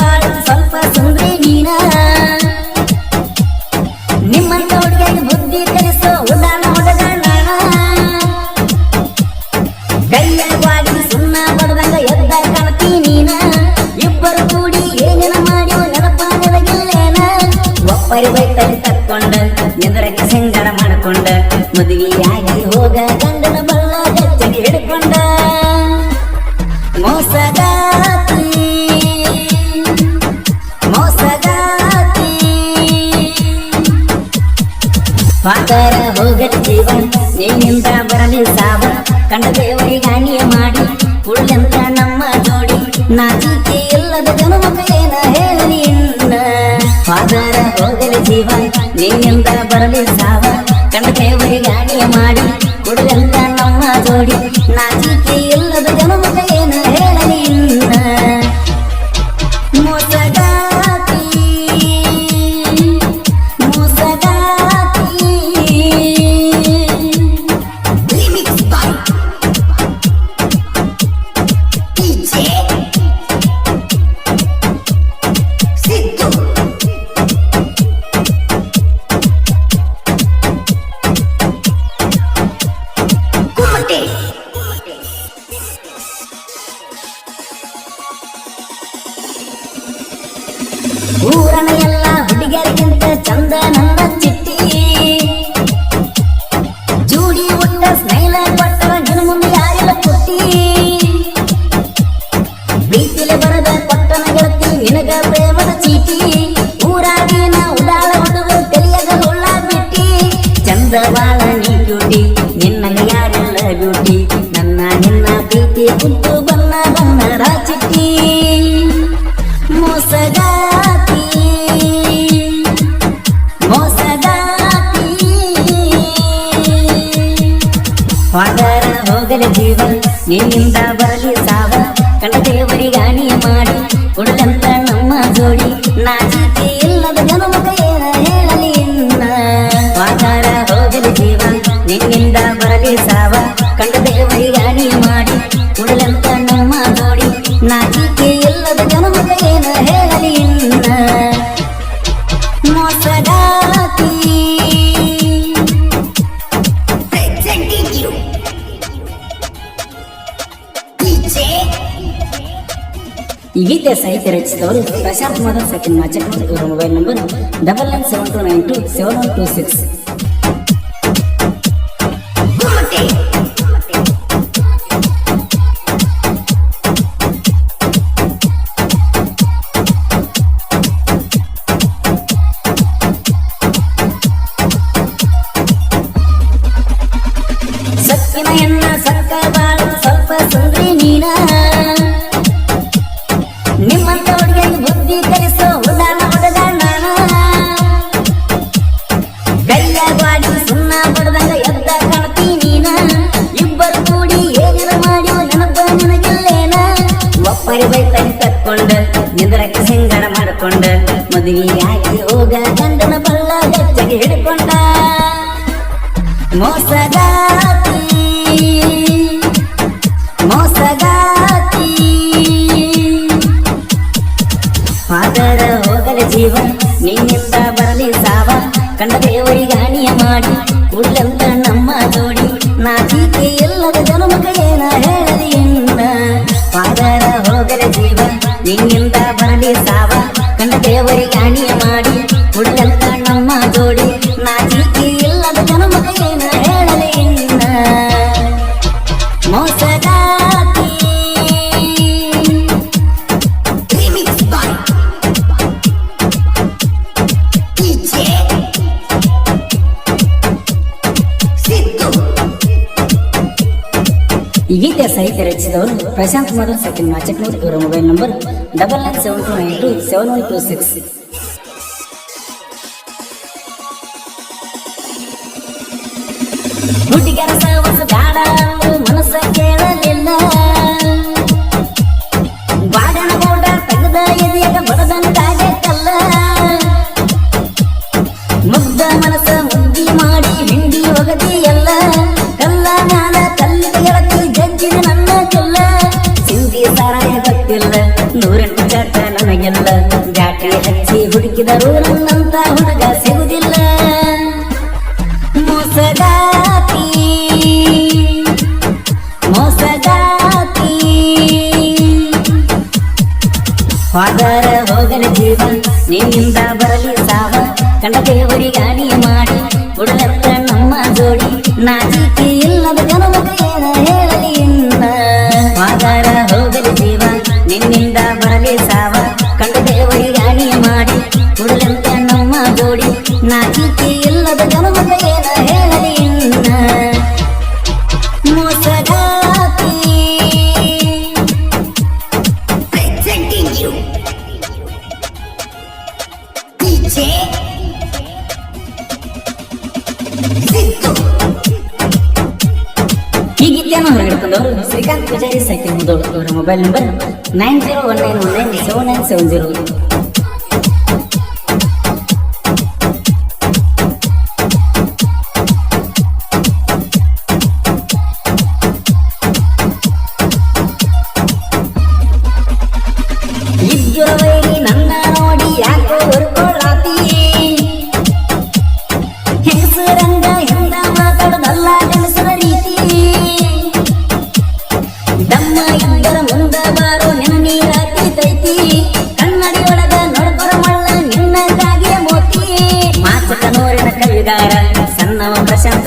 ಬಾಳ ಸ್ವಲ್ಪ ಸುಂದ್ರಿ ನೀನ. ನಿಮ್ಮಂತ ಹುಡುಗಿಗೆ ಬುದ್ಧಿ ಕಲಿಸೋ ಉದಾನ ಹುಡುಗ ನಾನ. ಕೈಯಾಗಿ ಸುಣ್ಣ ಬಡದಂಗ ಎದ್ದ ಕಾಣ್ತಿ ನೀನ. ಇಬ್ಬರು ಕೂಡಿ ಏನೇನ ಮಾಡಿ ನೆನಪಾಗಿಲ್ಲೇನ ಒಬ್ಬರಿ ಬೈತರಿ ತಕ್ಕೊಂಡ, ಎದುರಕ್ಕೆ ಸಿಂಗಡ ಮಾಡ್ಕೊಂಡ, ಮದುವೆಯಾಗಿ ಹೋಗ ಪಾತರ ಹೋಗಲಿ ಜೀವ ನಿನ್ನಿಂದ ಬರಲಿ ಸಾವ. ಕಂಡ ದೇವರಿಗಾಣಿಯ ಮಾಡಿ, ಉಳ್ಳಂತ ನಮ್ಮ ಜೋಡಿ. ನಾಚಿಕೆ ಇಲ್ಲದ ಜನ್ಮಕ್ಕೇನ ಹೇಳಿ ಇನ್ನ ಪಾದರ ಹೋಗಲಿ ಜೀವ, ನಿನ್ನಿಂದ ಬರಲಿ ಸಾವ. ಜೀವನ ನಿನ್ನಿಂದ ಬರಲಿ ಸಾವ ಈ ಗೀತೆ ಸಾಹಿತ್ಯ ರಚಿಸಿದವರು ಪ್ರಶಾಂತ್ ಮಾಧವ್ ಸೆಕೆಂಡ್ ಮಾಚಕ್ ಇವರ mobile number double nine seven two nine two seven one two six ಬೈತರಿ ನಿದ್ರಕ್ಕೆ ಸಿಂಗಾರ ಮಾಡ್ಕೊಂಡ, ಮದುವೆಯಾಗಿ ಹೋಗ ಗಂಡನ ಬಲ್ಲ ಹೆಚ್ಚಿಗೆ ಹಿಡ್ಕೊಂಡ. ಮೋಸಗಾತಿ ಮೋಸಗಾತಿ. ಪಾದರ ಹೋಗಲಿ ಜೀವ, ನಿನ್ನಿಂದ ಬರಲಿ ಸಾವ. ಕಂಡ ದೇವರಿಗಾಣಿಯ ಮಾಡಿ ಉಳ್ಳಂತ ನಮ್ಮ ಜೋಡಿ. ನಾಚಿಕೆ ಇಲ್ಲದ ಜನ್ಮಕ ಏನ ಹೇಳಲಿ ಜೀವನ ನಿನ್ನಿಂದ ಈ ಸಾಹಿತ್ಯ ರಚಿಸಿದವರು ಪ್ರಶಾಂತ್ ಕುಮಾರ್ ಸೆಕೆಂಡ್ ಮಾಚಕ್ನೂರ್ ಇವರ mobile number double nine seven two nine two seven one two six ಹುಡುಗರ ಸವಸ ಮನಸ್ಸ ಕೇಳಲಿಲ್ಲ ಸಿಂಗಿ ಸಾರಾಯ ಗೊತ್ತಿಲ್ಲ ನೂರೆಂಟು ಚಟ ನನಗೆಲ್ಲ. ಗಾಟಿ ಹಚ್ಚಿ ಹುಡುಕಿದರು ನನ್ನಂತ ಹುಡುಗ ಸಿಗುದಿಲ್ಲ. ಮೋಸಗಾತಿ ಮೋಸಗಾತಿ. ಹೋದರ ಹೋಗಲಿ ಜೀವ, ನಿನ್ನಿಂದ ಬರಲಿ ಸಾವ. ಕಂಡ ದೇವರಿಗಾಣಿ ಮಾಡಿ ಹುಡುಗತ್ತ ನಮ್ಮ ಜೋಡಿ. ನಾಚಿಕೆ ಇಲ್ಲದ ಜನಮಗ ಏನ ಹೇಳಲಿ ಇಲ್ಲದ ಜನಮಗ ಏನ ಹೊರಗಿಡ್ಕೊಂಡವರು ಶ್ರೀಕಾಂತ್ ಪೂಜಾರಿ ಸೈಕಲ್ ಮುದೋಳು ಅವರ mobile number nine zero one nine one nine seven nine seven zero presente.